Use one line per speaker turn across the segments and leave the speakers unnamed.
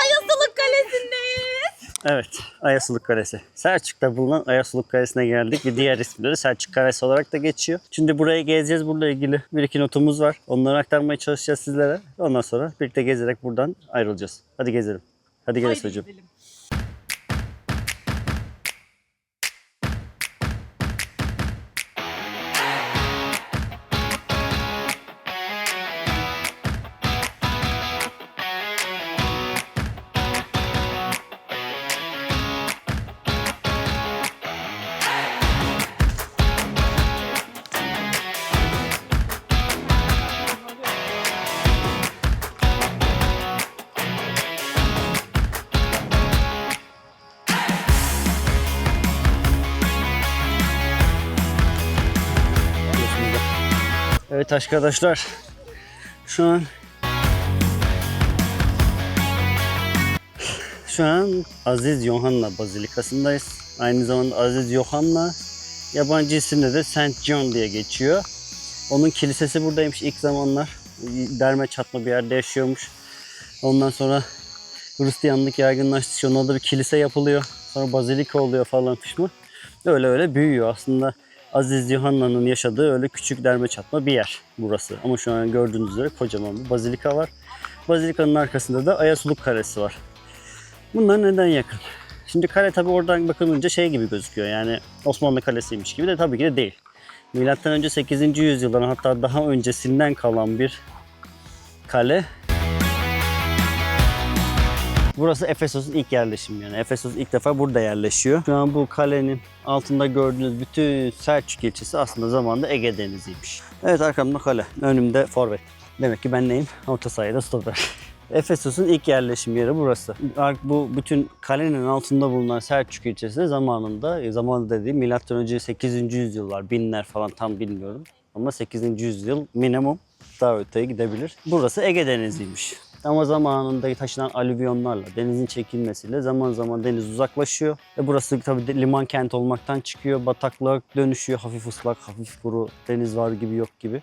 Ayasuluk Kalesi'ndeyiz.
Evet, Ayasuluk Kalesi. Selçuk'ta bulunan Ayasuluk Kalesi'ne geldik. Bir diğer ismi de Selçuk Kalesi olarak da geçiyor. Şimdi burayı gezeceğiz. Bununla ilgili bir iki notumuz var. Onları aktarmaya çalışacağız sizlere. Ondan sonra birlikte gezerek buradan ayrılacağız. Hadi gezelim. Hadi gel çocuğum. Evet arkadaşlar. Şu an Şu an Aziz Yohanna Bazilikası'ndayız. Aynı zamanda Aziz Yohanna yabancı isimle de Saint John diye geçiyor. Onun kilisesi buradaymış ilk zamanlar. Derme çatma bir yerde yaşıyormuş. Ondan sonra Hristiyanlık yaygınlaştıkça ona da bir kilise yapılıyor. Sonra bazilika oluyor falan pişman. Öyle öyle büyüyor aslında. Aziz Yuhanna'nın yaşadığı öyle küçük derme çatma bir yer burası. Ama şu an gördüğünüz üzere kocaman bir bazilika var. Bazilikanın arkasında da Ayasuluk Kalesi var. Bunlar neden yakın? Şimdi kale tabi oradan bakılınca şey gibi gözüküyor yani Osmanlı Kalesi'ymiş gibi de tabii ki de değil. Milattan önce 8. yüzyıldan hatta daha öncesinden kalan bir kale. Burası Efesos'un ilk yerleşimi yani. Efesos ilk defa burada yerleşiyor. Şu an bu kalenin altında gördüğünüz bütün Selçuk ilçesi aslında zamanında Ege Denizi'ymiş. Evet arkamda kale. Önümde forvet. Demek ki ben neyim? Orta sahada stoper. Efesos'un ilk yerleşim yeri burası. Bu bütün kalenin altında bulunan Selçuk ilçesi de zamanında, e, zamanında dediğim milattan önce 8. yüzyıllar, binler falan tam bilmiyorum. Ama 8. yüzyıl minimum daha öteye gidebilir. Burası Ege Denizi'ymiş. Ama zamanında taşınan alüvyonlarla, denizin çekilmesiyle zaman zaman deniz uzaklaşıyor. Ve burası tabii liman kent olmaktan çıkıyor. Bataklığa dönüşüyor. Hafif ıslak, hafif kuru, deniz var gibi yok gibi.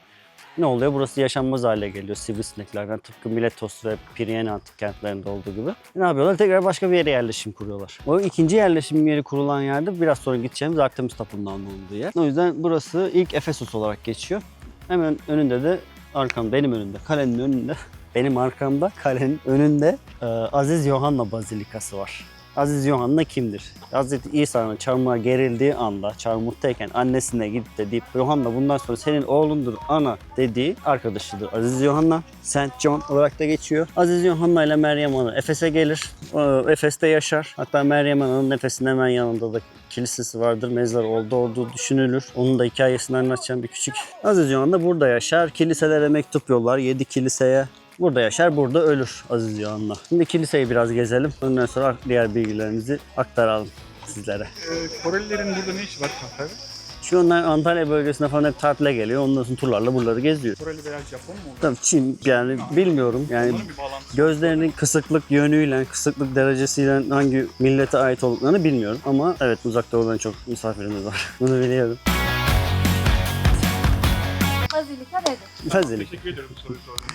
Ne oluyor? Burası yaşanmaz hale geliyor sivrisineklerden. Tıpkı Miletos ve Piriyene antik kentlerinde olduğu gibi. Ne yapıyorlar? Tekrar başka bir yere yerleşim kuruyorlar. O ikinci yerleşim yeri kurulan yerde biraz sonra gideceğimiz Artemis Tapınağı'nın olduğu yer. O yüzden burası ilk Efesos olarak geçiyor. Hemen önünde de arkam benim önümde, kalenin önünde benim arkamda kalenin önünde e, Aziz Yohanna Bazilikası var. Aziz Yohanna kimdir? Hazreti İsa'nın çarmıha gerildiği anda çarmıhtayken annesine gidip de deyip Yohanna bundan sonra senin oğlundur ana dediği arkadaşıdır. Aziz Yohanna Saint John olarak da geçiyor. Aziz Yohanna ile Meryem Ana Efes'e gelir. Efes'te yaşar. Hatta Meryem Ana'nın Efes'in hemen yanında da kilisesi vardır. Mezar oldu olduğu düşünülür. Onun da hikayesini anlatacağım bir küçük. Aziz Yohanna burada yaşar. Kiliselere mektup yollar. Yedi kiliseye Burada yaşar, burada ölür Aziz Yohanna. Şimdi kiliseyi biraz gezelim. Ondan sonra diğer bilgilerimizi aktaralım sizlere.
Ee, Korelilerin burada ne işi var Kanka?
Şu onlar Antalya bölgesine falan hep tatile geliyor. Ondan sonra turlarla buraları geziyor.
Koreli veya Japon mu?
Tabii Çin yani bilmiyorum. Yani gözlerinin kısıklık yönüyle, kısıklık derecesiyle hangi millete ait olduklarını bilmiyorum. Ama evet uzak doğudan çok misafirimiz var. Bunu biliyorum.
Bazilika nedir?
Bazilik.
Teşekkür ederim bu soruyu sorduğunuz.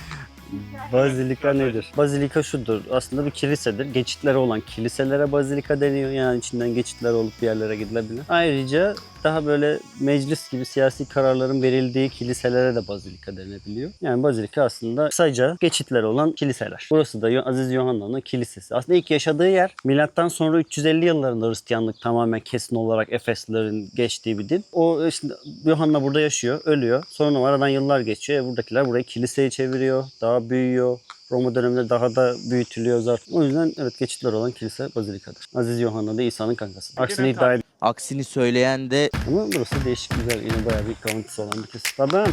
Bazilika nedir? Bazilika şudur. Aslında bir kilisedir. Geçitleri olan kiliselere bazilika deniyor. Yani içinden geçitler olup bir yerlere gidilebilir. Ayrıca daha böyle meclis gibi siyasi kararların verildiği kiliselere de bazilika denebiliyor. Yani bazilika aslında kısaca geçitler olan kiliseler. Burası da Aziz Yohanna'nın kilisesi. Aslında ilk yaşadığı yer milattan sonra 350 yıllarında Hristiyanlık tamamen kesin olarak Efeslilerin geçtiği bir din. O işte Yohanna burada yaşıyor, ölüyor. Sonra aradan yıllar geçiyor. ve Buradakiler burayı kiliseye çeviriyor. Daha büyüyor. Roma döneminde daha da büyütülüyor zaten. O yüzden evet geçitler olan kilise bazilikadır. Aziz Yohanna da İsa'nın kankası. Aksini iddia ediyor.
Aksini söyleyen de
Ama burası değişik güzel. Yine bayağı bir kalıntısı olan bir kilise. Babam.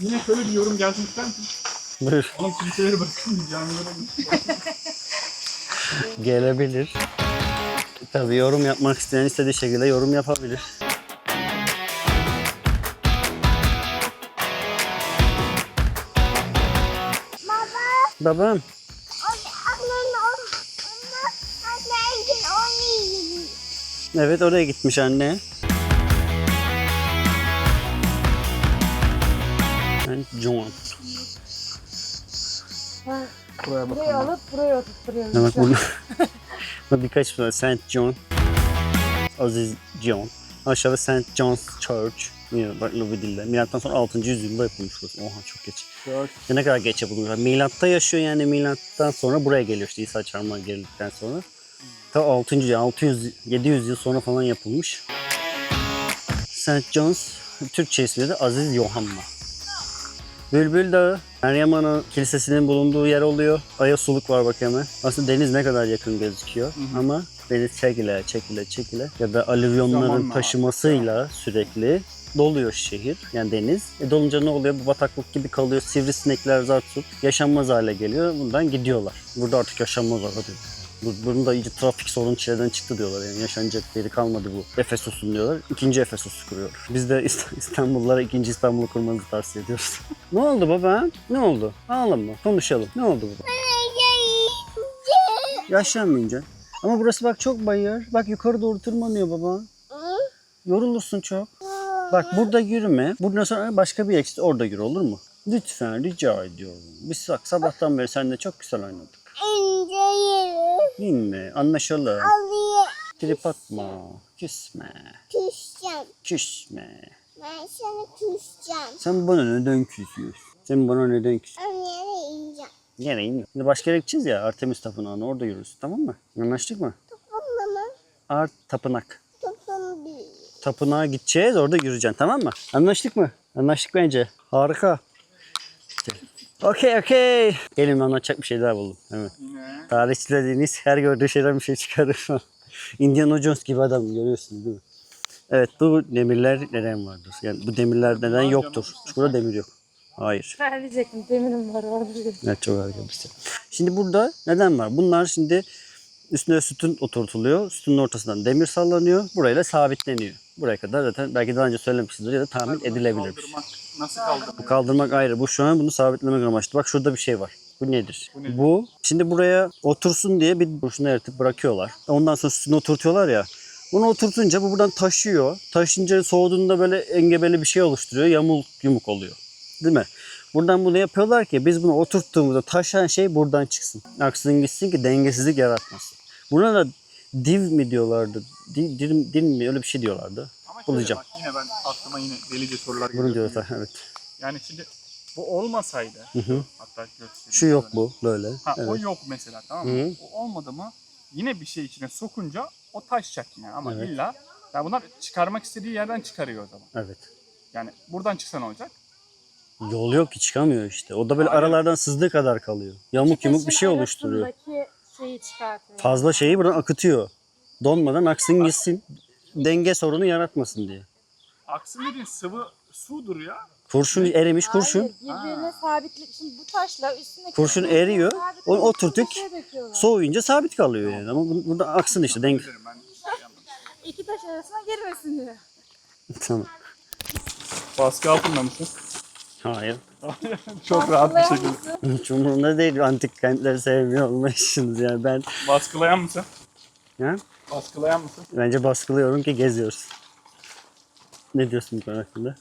Yine şöyle bir yorum gelsin ister misin?
Buyur.
Ona kiliseleri bırakın camileri
Gelebilir. Tabii yorum yapmak isteyen istediği şekilde yorum yapabilir. Babam. Evet oraya gitmiş anne. John.
Buraya bakalım.
Burayı alıp buraya oturtuyoruz.
Bak bunu. Birkaç var. St. John. Aziz John. Aşağıda St. John's Church. Bak Louvre dilde. Milattan sonra 6. yüzyılda yapılmış burası. Oha çok geç.
Dört.
Ya ne kadar geç yapılmış. Milatta yaşıyor yani milattan sonra buraya geliyor işte İsa Çarmıha geldikten sonra. Ta 6. yüzyıl, 600 700 yıl sonra falan yapılmış. St. John's Türkçe ismi de Aziz Yohanna. Bülbül Dağı, Meryem Ana Kilisesi'nin bulunduğu yer oluyor. Ayasuluk var bak hemen. Aslında deniz ne kadar yakın gözüküyor ama deniz çekile çekile çekile ya da alüvyonların
Zamanla
taşımasıyla sürekli doluyor şehir yani deniz. E dolunca ne oluyor? Bu bataklık gibi kalıyor. Sivrisinekler zart tut. Yaşanmaz hale geliyor. Bundan gidiyorlar. Burada artık yaşanmaz hadi. Bu- Bunun da iyice trafik sorun çileden çıktı diyorlar yani yaşanacak yeri kalmadı bu Efesos'un diyorlar. İkinci Efesos'u kuruyorlar. Biz de İst- İstanbullulara ikinci İstanbul'u kurmanızı tavsiye ediyoruz. ne oldu baba? Ne oldu? Ağlama. Konuşalım. Ne oldu baba? Yaşlanmayınca. Ama burası bak çok bayır. Bak yukarı doğru tırmanıyor baba. Yorulursun çok. Bak burada yürüme. Buradan sonra başka bir eksik orada yürü olur mu? Lütfen rica ediyorum. Biz bak sabahtan beri seninle çok güzel oynadık.
İnce yeri
Mi? Anlaşalım.
alıyor.
Trip atma. Küsme.
Küseceğim.
Küsme.
Ben sana küseceğim.
Sen bana neden küsüyorsun? Sen bana neden küsüyorsun?
Ön yere ineceğim.
Şimdi başka yere gideceğiz ya. Artemis Tapınağı'na orada yürürüz. Tamam mı? Anlaştık mı?
Toplumda mı?
Art Tapınak.
Değil.
Tapınağa gideceğiz. Orada yürüyeceksin. Tamam mı? Anlaştık mı? Anlaştık bence. Harika. Okey okey. Gelin anlatacak bir şey daha buldum. Evet.
Yine.
Tarihçi dediğiniz her gördüğü şeyden bir şey çıkarır. Indiana Jones gibi adam görüyorsunuz değil mi? Evet bu demirler neden vardır? Yani bu demirler neden yoktur? Çünkü burada demir yok. Hayır.
Ben diyecektim demirim var orada.
Evet çok harika bir şey. Şimdi burada neden var? Bunlar şimdi üstüne sütun oturtuluyor. Sütunun ortasından demir sallanıyor. Burayla sabitleniyor. Buraya kadar zaten belki daha önce söylemişsinizdir ya da tahmin edilebilir.
Kaldırmak. Nasıl kaldırmak?
Bu kaldırmak ayrı. Bu şu an bunu sabitlemek amaçlı. Bak şurada bir şey var. Bu nedir?
Bu nedir?
Bu şimdi buraya otursun diye bir boşuna eritip bırakıyorlar. Ondan sonra üstüne oturtuyorlar ya. Bunu oturtunca bu buradan taşıyor. Taşınca soğuduğunda böyle engebeli bir şey oluşturuyor. Yamuk yumuk oluyor. Değil mi? Buradan bunu yapıyorlar ki biz bunu oturttuğumuzda taşan şey buradan çıksın. Aksın gitsin ki dengesizlik yaratmasın. Buna da div mi diyorlardı? Div, dir, dir mi? Öyle bir şey diyorlardı.
Ama şöyle
Bulacağım.
bak, yine ben aklıma yine delice sorular
Bunu
geliyor.
diyorlar. Evet.
Yani şimdi bu olmasaydı
Hı hı.
hatta göstereyim
Şu yok
şöyle.
bu. Böyle.
Ha, O
Evet.
yok mesela tamam mı?
Hı hı.
O olmadı mı yine bir şey içine sokunca o taşacak yine ama
Evet.
illa yani bunlar çıkarmak istediği yerden çıkarıyor o zaman.
Evet.
Yani buradan çıksa ne olacak?
Yol yok ki çıkamıyor işte. O da böyle
Aynen.
aralardan sızdığı kadar kalıyor. Yamuk yumuk bir şey oluşturuyor.
Şeyi çıkartıyor.
Fazla şeyi buradan akıtıyor. Donmadan aksın gitsin. Denge sorunu yaratmasın diye.
Aksın dediğin sıvı sudur ya.
Kurşun erimiş kurşun.
Hayır, birbirine sabitli. Şimdi bu taşla üstüne
Kurşun eriyor, onu oturttuk. Soğuyunca sabit kalıyor yani. Ama bu- burada aksın işte denge.
Bilirim ben. şey.
İki taş arasına girmesin diyor.
tamam.
Baskı altında mısın?
Hayır.
Çok rahat bir şekilde.
Hiç umurumda değil antik kentleri sevmiyor olmayışınız yani. Ben
Baskılayan mısın?
ha?
Baskılayan mısın?
bence baskılıyorum ki geziyoruz. Ne diyorsun bu konu hakkında?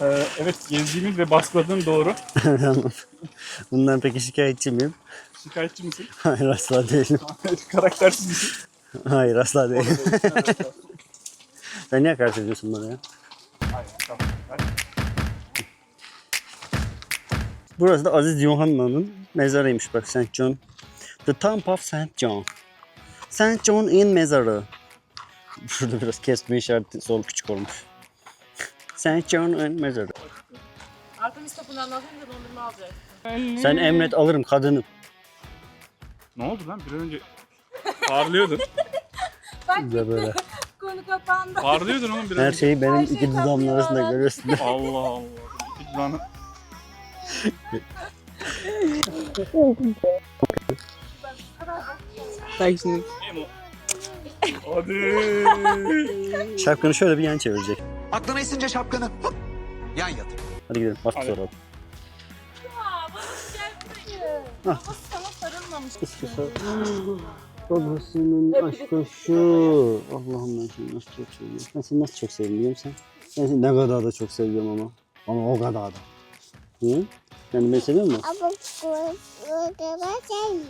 Ee, evet gezdiğimiz ve baskıladığın doğru.
Bundan peki şikayetçi miyim?
Şikayetçi misin?
Hayır asla değilim.
Karaktersiz misin?
Hayır asla değilim. Sen niye hakaret ediyorsun bana ya?
Hayır tamam.
Burası da Aziz Johanna'nın mezarıymış bak St. John. The Tomb of St. John. St. John in mezarı. Şurada biraz kesme işareti sol küçük olmuş. St. John in mezarı.
Artemis Tapınağı'ndan sonra dondurma alacağız.
Sen emret alırım kadını.
Ne oldu lan? Bir an önce parlıyordun.
Bak
Böyle böyle.
konu kapandı.
Parlıyordun oğlum bir an
Her
önce.
şeyi benim
Her şey
iki dudağımın arasında görüyorsun.
Allah Allah. Bir lan. Emo. Hadi.
Şapkanı şöyle bir yan çevirecek.
Aklına esince şapkanı hop, yan yatır.
Hadi gidelim. Bak
Hadi.
soralım.
Buraya. Babası sana sarılmamış.
Babasının aşkı şu. Allah'ım ben seni nasıl çok seviyorum. Ben seni nasıl çok seviyorum biliyor musun? Ben seni ne kadar da çok seviyorum ama. Ama o kadar da. Hı? Yani beni seviyor musun?
Ama bu kadar sevmiyor.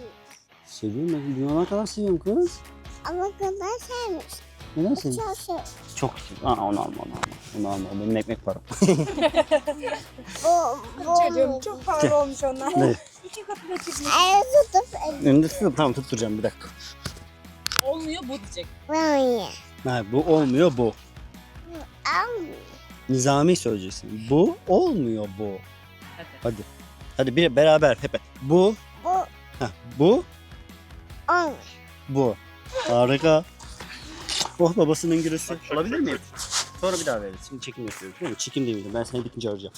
Seviyorum ben. Dünyalar kadar seviyorum kız.
Ama kadar sevmiş.
Neden seviyorsun?
Çok sev.
Çok seviyorum. Aa onu alma onu alma. Onu alma. O Benim ekmek param.
Bu, bu.
Çocuğum çok pahalı olmuş onlar.
Ne?
İki katına çıkmış.
El tutup.
Önünde tutup tamam tutturacağım bir dakika.
Olmuyor bu diyecek.
Böyle.
Ha, bu olmuyor bu.
Almıyor.
Nizami söyleyeceksin. Bu olmuyor bu. Hadi. Hadi bir beraber hep. Bu.
Bu
Heh, bu.
olmuyor.
Bu. Harika. Oh babasının gülüsü. Olabilir miyim? Sonra bir daha veririz. Şimdi çekim yapıyoruz değil mi? Çekim değil? Ben seni bitince arayacağım.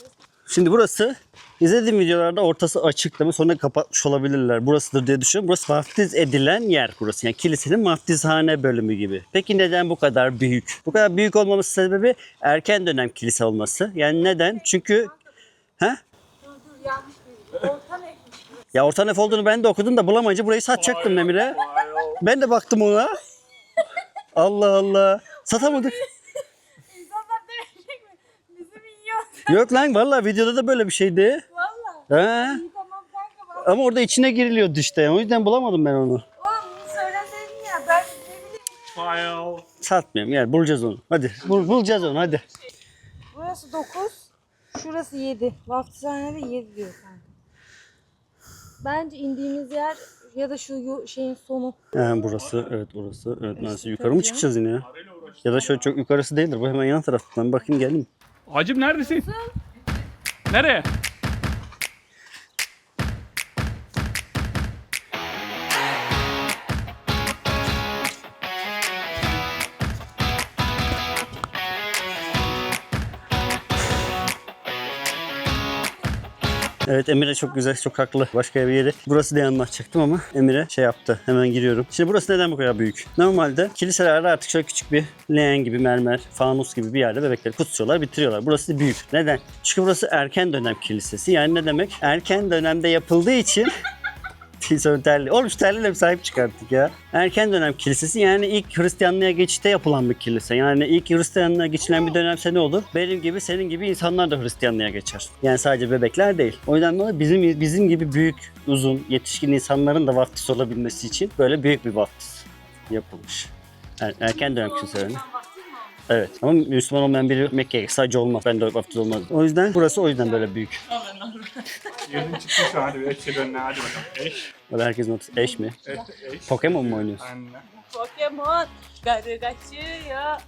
Şimdi burası izlediğim videolarda ortası açıklama sonra kapatmış olabilirler. Burasıdır diye düşünüyorum. Burası vaftiz edilen yer burası. Yani kilisenin vaftizhane bölümü gibi. Peki neden bu kadar büyük? Bu kadar büyük olmaması sebebi erken dönem kilise olması. Yani neden? Çünkü ha? Ya orta nef olduğunu ben de okudum da bulamayınca burayı satacaktım Emir'e. Ben de baktım ona. Allah Allah. Satamadık.
İnsanlar demeyecek mi? Bizim yiyor.
Yok lan vallahi videoda da böyle bir şeydi.
Valla.
He.
İyi tamam kanka bak.
Ama orada içine giriliyordu işte. O yüzden bulamadım ben onu.
Oğlum bunu söyleseydin ya ben ne bileyim.
File.
Satmıyorum yani bulacağız onu. Hadi bul, bulacağız onu hadi.
Burası 9, şurası 7. Vaftizhanede 7 diyor kanka. Bence indiğimiz yer ya da şu şeyin sonu.
He, burası evet burası. Evet nasıl yukarı mı çıkacağız yine ya? Ya da şöyle çok yukarısı değildir. Bu hemen yan tarafta. Ben bakayım geleyim.
Hacım neredesin? Nereye?
Evet Emir'e çok güzel, çok haklı. Başka bir yeri. Burası diye anlatacaktım ama Emir'e şey yaptı. Hemen giriyorum. Şimdi burası neden bu kadar büyük? Normalde kiliselerde artık şöyle küçük bir leğen gibi, mermer, fanus gibi bir yerde bebekleri kutsuyorlar, bitiriyorlar. Burası büyük. Neden? Çünkü burası erken dönem kilisesi. Yani ne demek? Erken dönemde yapıldığı için Kilise terli. Oğlum şu terliğine bir sahip çıkarttık ya. Erken dönem kilisesi yani ilk Hristiyanlığa geçişte yapılan bir kilise. Yani ilk Hristiyanlığa geçilen bir dönemse ne olur? Benim gibi senin gibi insanlar da Hristiyanlığa geçer. Yani sadece bebekler değil. O yüzden dolayı bizim bizim gibi büyük, uzun, yetişkin insanların da vaftiz olabilmesi için böyle büyük bir vaftiz yapılmış. Er- erken dönem kiliselerinde. Evet ama Müslüman olmayan biri Mekke'ye sadece olmaz. Ben de vaftiz olmaz. O yüzden burası o yüzden böyle büyük.
Yerin çıkmış hadi bir eşe dönme hadi bakalım. Eş.
Böyle herkesin ortası eş mi?
Eş. eş.
Pokemon mu oynuyorsun?
Anne.
Pokemon karı kaçıyor.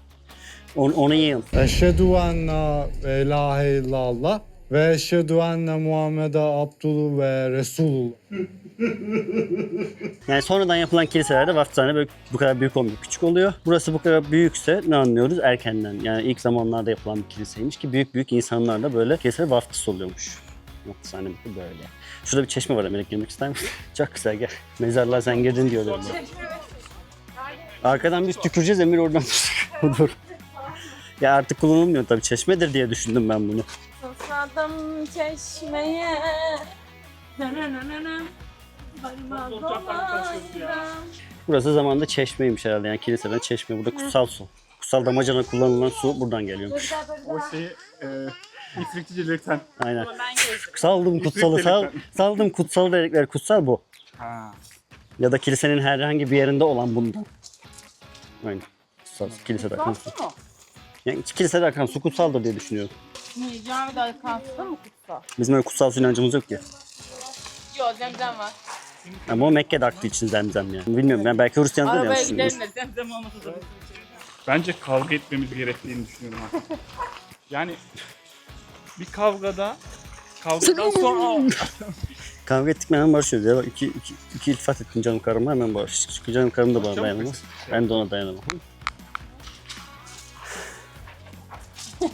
Onu, onu yiyin.
Eşhedü enne ve ilahe illallah ve eşhedü enne Muhammed'e Abdülü ve Resulullah.
Yani sonradan yapılan kiliselerde vaftizhane böyle bu kadar büyük olmuyor. Küçük oluyor. Burası bu kadar büyükse ne anlıyoruz? Erkenden. Yani ilk zamanlarda yapılan bir kiliseymiş ki büyük büyük insanlar da böyle kilisede vaftiz oluyormuş. Vaftizhane böyle. Şurada bir çeşme var Emelek girmek ister misin? Çok güzel gel. Mezarlığa sen girdin diyor öyle. Arkadan biz tüküreceğiz Emir oradan Dur. Ya artık kullanılmıyor tabii çeşmedir diye düşündüm ben bunu.
Susadım çeşmeye. Nananana. Varmaz olaydım.
Burası zamanında çeşmeymiş herhalde yani kiliseden çeşme. Burada kutsal su. Kutsal damacana kullanılan su buradan geliyormuş.
O şeyi e, ifriticilikten.
Aynen.
Ben gezdim.
Saldım kutsalı, sal,
delikten.
saldım kutsal dedikleri kutsal bu.
Ha.
Ya da kilisenin herhangi bir yerinde olan bundan. Aynen. Kutsal, kilisede akan su. Yani kilisede akan su kutsaldır diye düşünüyorum.
Ne camide arkansında mı kutsal?
Bizim öyle kutsal su inancımız yok ki.
Yok zemzem var.
Ama o Mekke'de aktığı için zemzem yani. Bilmiyorum ben belki Hristiyan'da da
Arabaya
yanlış
gidelim
düşünüyorum.
de zemzem olmasa da.
Bence kavga etmemiz gerektiğini düşünüyorum artık. Yani bir kavgada kavgadan sonra
Kavga ettik mi hemen barışıyoruz ya. Bak iki, iki, iki iltifat ettim canım karıma hemen barıştık. Çünkü canım karım da bana
Çok
dayanamaz. Ben de ona dayanamam.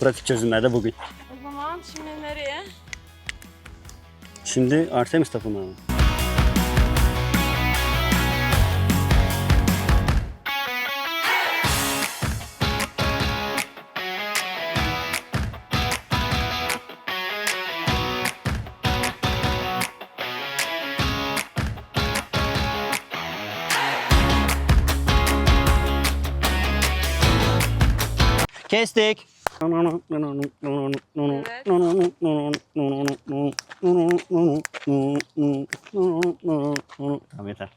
Pratik çözümlerde bugün.
O zaman şimdi nereye?
Şimdi Artemis Tapınağı. mı? Kestik. Tamam yeter.